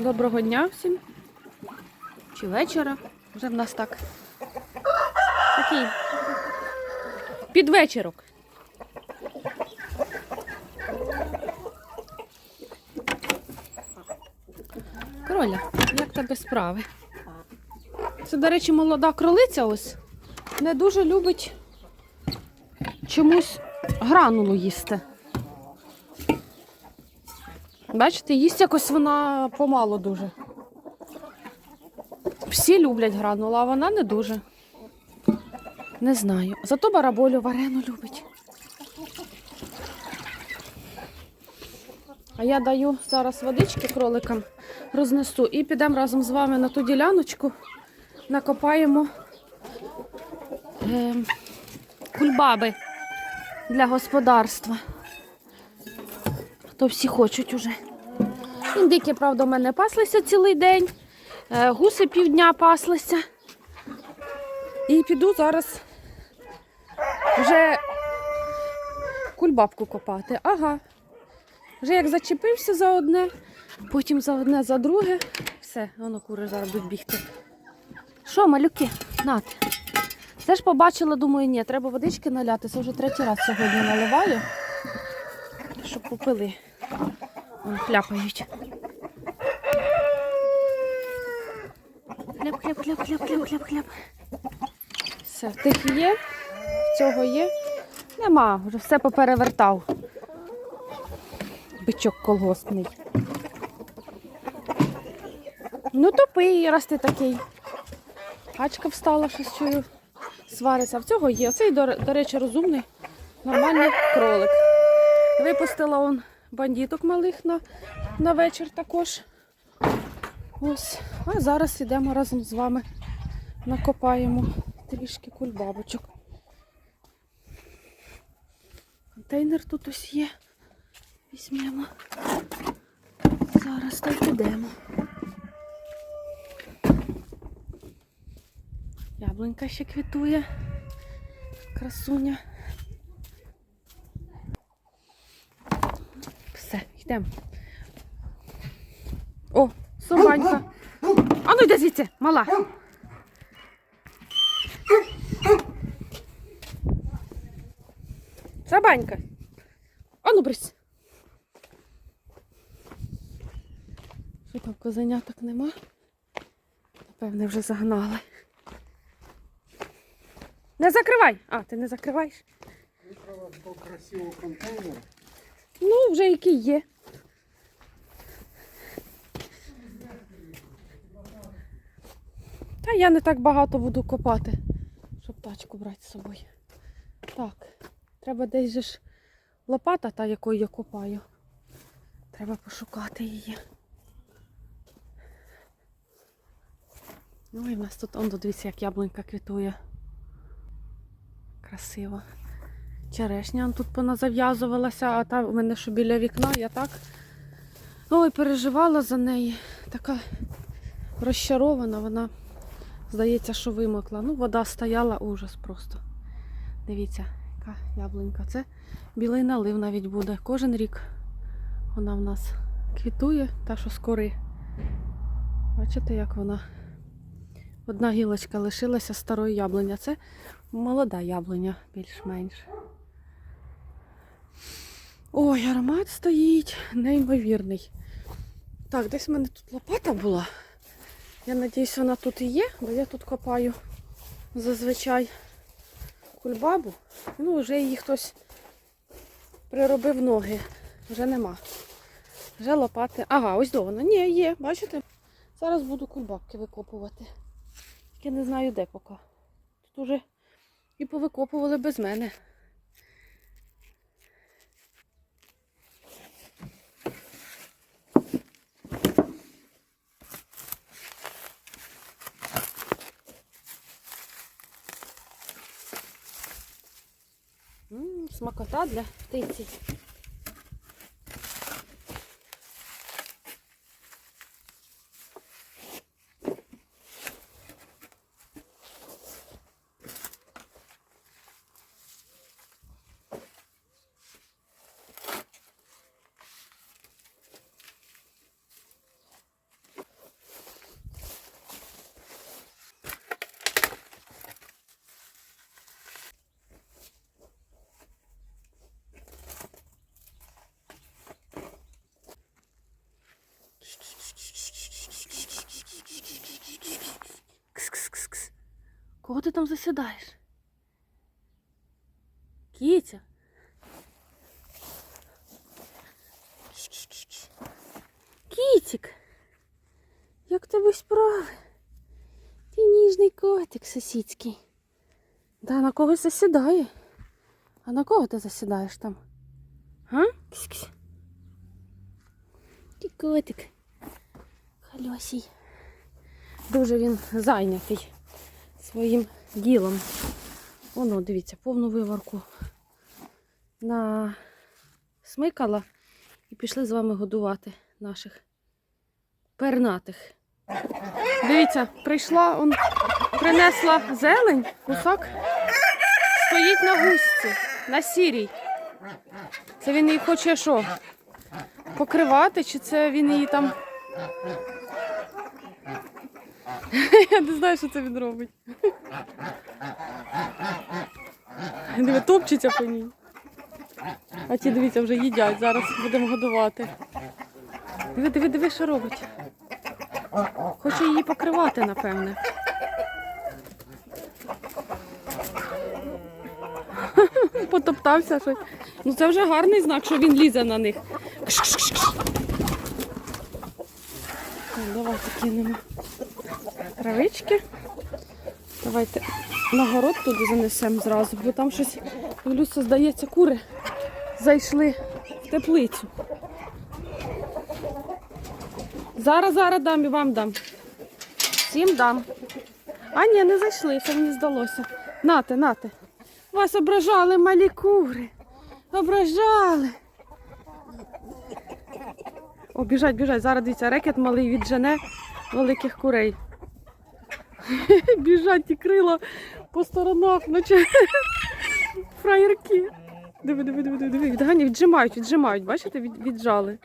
Доброго дня всім. Чи вечора. Вже в нас так. Такий підвечірок. Кроля, як тебе справи? Це, до речі, молода кролиця ось не дуже любить чомусь гранулу їсти. Бачите, їсть якось вона помало дуже. Всі люблять гранулу, а вона не дуже. Не знаю. Зато бараболю варену любить. А я даю зараз водички кроликам, рознесу і підемо разом з вами на ту діляночку, накопаємо е, кульбаби для господарства. То всі хочуть уже. Індики, правда, у мене паслися цілий день. Е, Гуси півдня паслися. І піду зараз вже кульбабку копати. Ага. Вже як зачепився за одне, потім за одне, за друге. Все, воно кури зараз будуть бігти. Що, малюки? Нате. Це ж побачила, думаю, ні, треба водички наляти. Це вже третій раз сьогодні наливаю, щоб попили. Вон хляпають. Хляб. Все, тих є, в цього є. Нема, вже все поперевертав. Бичок колгоспний. Ну, топий, раз ти такий. Качка встала, щось чую. Свариться. В цього є. Оцей, до речі, розумний, нормальний кролик. Випустила он бандіток малих на, на вечір також. Ось. А зараз йдемо разом з вами. Накопаємо трішки кульбабочок. Контейнер тут ось є. Візьмемо. Зараз так підемо. Яблунька ще квітує. Красуня. Все, йдемо. О, собанька. А ну йди звідси, мала. Собанька. А ну брись. Що там козеняток нема? Напевне, вже загнали. Не закривай! А, ти не закриваєш? Виправила до красивого контейнера. Ну, вже який є. Та я не так багато буду копати, щоб тачку брати з собою. Так, треба десь же ж лопата, та якою я копаю. Треба пошукати її. Ну і в нас тут, он дивіться, як яблунька квітує. Красиво. Черешня тут поназав'язувалася, а там у мене що біля вікна, я так ой, переживала за неї. Така розчарована, вона, здається, що вимокла. Ну, вода стояла, ужас просто. Дивіться, яка яблунька. Це білий налив навіть буде. Кожен рік вона в нас квітує, та що скори. Бачите, як вона. Одна гілочка лишилася старої яблуня. Це молода яблуня, більш-менш. Ой, аромат стоїть неймовірний. Так, десь в мене тут лопата була. Я сподіваюся, вона тут і є, бо я тут копаю зазвичай кульбабу. Ну, вже її хтось приробив ноги. Вже нема. Вже лопати. Ага, ось до. Ні, є, бачите? Зараз буду кульбабки викопувати. Тільки не знаю де поки. Тут уже і повикопували без мене. Смакота для птиці. Кого ти там засідаєш? Кітя. Кітік. Як тебе справи? Ти ніжний котик сусідський. Да, на когось засідає. А на кого ти засідаєш там? А? Ксь-ксь. Ти котик. Хальосій. Дуже він зайнятий своїм ділом. Воно, дивіться, повну виварку на смикала і пішли з вами годувати наших пернатих. Дивіться, прийшла, он принесла зелень, кусок стоїть на гусці, на сірій. Це він її хоче що? Покривати, чи це він її там. Я не знаю, що це він робить. Диви, топчеться по ній. А ті, дивіться, вже їдять. Зараз будемо годувати. Диви, диви, диви, що робить. Хоче її покривати, напевне. Потоптався щось. Ну це вже гарний знак, що він лізе на них. Кш-кш-кш. Так, давайте кинемо травички. Давайте на город туди занесемо зразу, бо там щось, дивлюся, здається, кури зайшли в теплицю. Зараз, зараз дам і вам дам. Всім дам. А ні, не зайшли, це мені здалося. Нате, нате. Вас ображали малі кури. Ображали. О, біжать, біжать. Зараз дивіться, рекет малий віджене великих курей. Біжать ті крила по сторонах, наче фраєрки. Диви, диви, диви, диви, диви. Відгані, віджимають, віджимають. Бачите, від, віджали.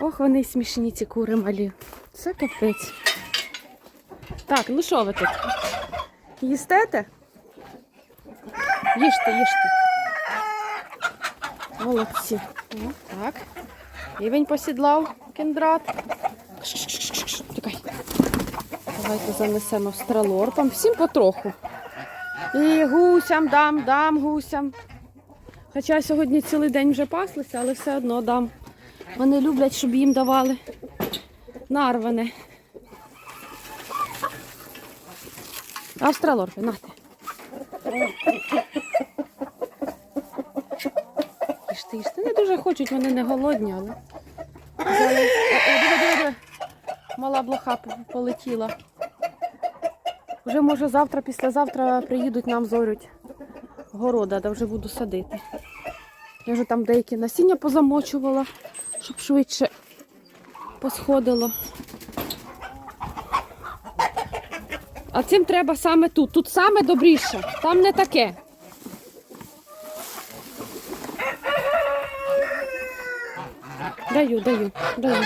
Ох, вони смішні ці кури малі. Це капець. Так, ну що ви тут? Їстете? Їжте, їжте. Молодці. О, так. Рівень посідлав. Кш-кш-кш-кш. Тікай. Давайте занесемо стрелорпам. Всім потроху. І гусям дам, дам гусям. Хоча сьогодні цілий день вже паслися, але все одно дам. Вони люблять, щоб їм давали нарване. Австралорпи, нате. Їжте. Не дуже хочуть, вони не голодні, але. О, о, диви, диви, диви. Мала блоха полетіла. Вже може завтра, післязавтра приїдуть нам зорють города, де вже буду садити. Я вже там деякі насіння позамочувала, щоб швидше посходило. А цим треба саме тут. Тут саме добріше. Там не таке. Даю, даю, даю.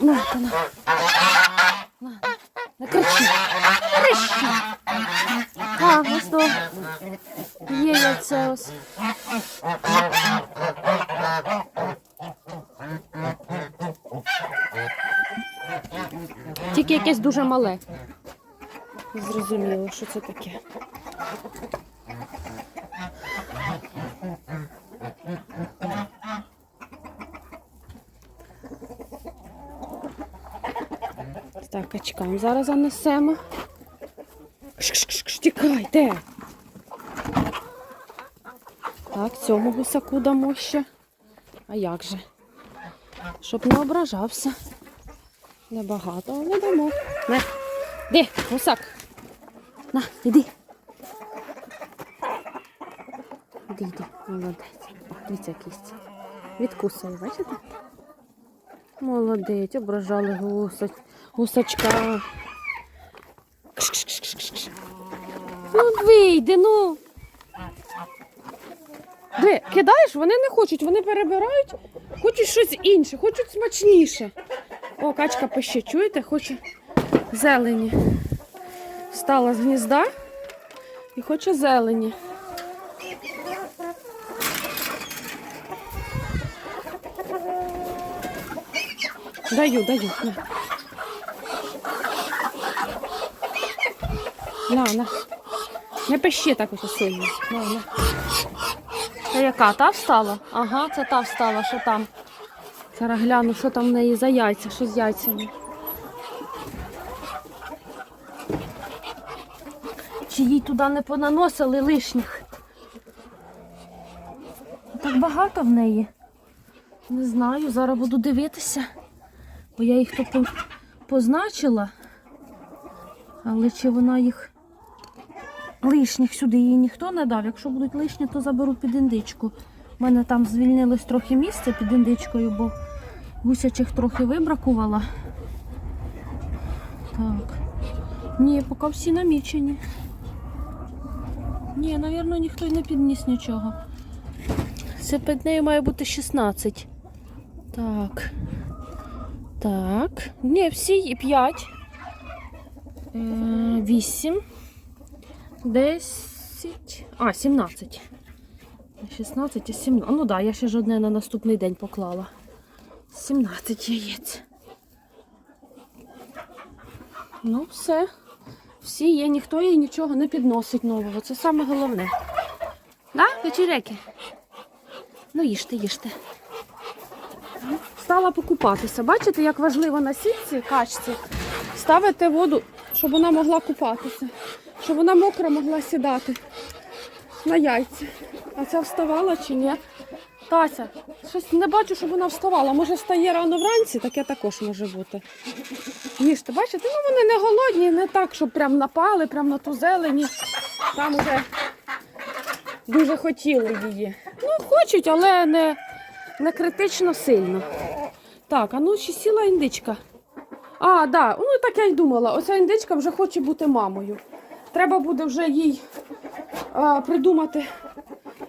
На, та на. На, не кричи. Кричи. А, ось то. Є яйце ось. Тільки якесь дуже мале. Зрозуміло, що це таке. Так, качкам зараз занесемо. Тікай? Так, цьому гусаку дамо ще. А як же? Щоб не ображався. Небагато, але дамо. Де, гусак? На, іди. Іди, іди, молодець. О, дивіться, кість. Відкусує, бачите? Молодець, ображали гусач, гусачка. Кш-кш-кш-кш-кш. Ну, вийди, ну. Де, кидаєш, вони не хочуть, вони перебирають, хочуть щось інше, хочуть смачніше. О, качка пище, чуєте, хоче зелені. Встала з гнізда і хоче зелені. Даю, даю. На. На, на. Не пищи так ось сильно. На, на. Це яка? Та встала? Ага, це та встала, що там. Зараз гляну, що там в неї за яйця, що з яйцями. Чи їй туди не понаносили лишніх? Так багато в неї. Не знаю, зараз буду дивитися. Бо я їх тут позначила. Але чи вона їх лишніх сюди їй ніхто не дав. Якщо будуть лишні, то заберу під індичку. У мене там звільнилось трохи місця під індичкою, бо гусячих трохи вибракувала. Так. Ні, поки всі намічені. Ні, напевно, ніхто й не підніс нічого. Це під нею має бути 16. Так. Так. Ні, всі і 5. 8. 10. А, 17. 16 і 17. Ну так, да, я ще ж одне на наступний день поклала. 17 яєць. Ну, все. Всі є, ніхто їй нічого не підносить нового. Це саме головне. Да, вечереки? Ну, їжте, їжте. Стала покупатися. Бачите, як важливо на сітці, качці, ставити воду, щоб вона могла купатися, щоб вона мокра могла сідати на яйця. А ця вставала чи ні? Тася, щось не бачу, щоб вона вставала. Може, встає рано вранці, таке також може бути. Їжте, бачите, ну вони не голодні, не так, щоб прям напали, прям на ту зелені. Там уже дуже хотіли її. Ну, хочуть, але не, не критично сильно. Так, а ну чи сіла індичка? А, да, ну так я й думала. Оця індичка вже хоче бути мамою. Треба буде вже їй а, придумати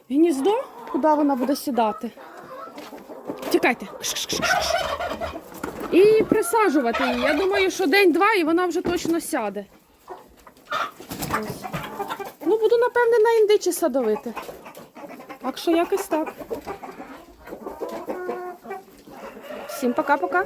гніздо, куди вона буде сідати. Тікайте. І присаджувати її. Я думаю, що день-два і вона вже точно сяде. Ось. Ну, буду, напевне, на індичі садовити. Так що якось так. Всім пока-пока.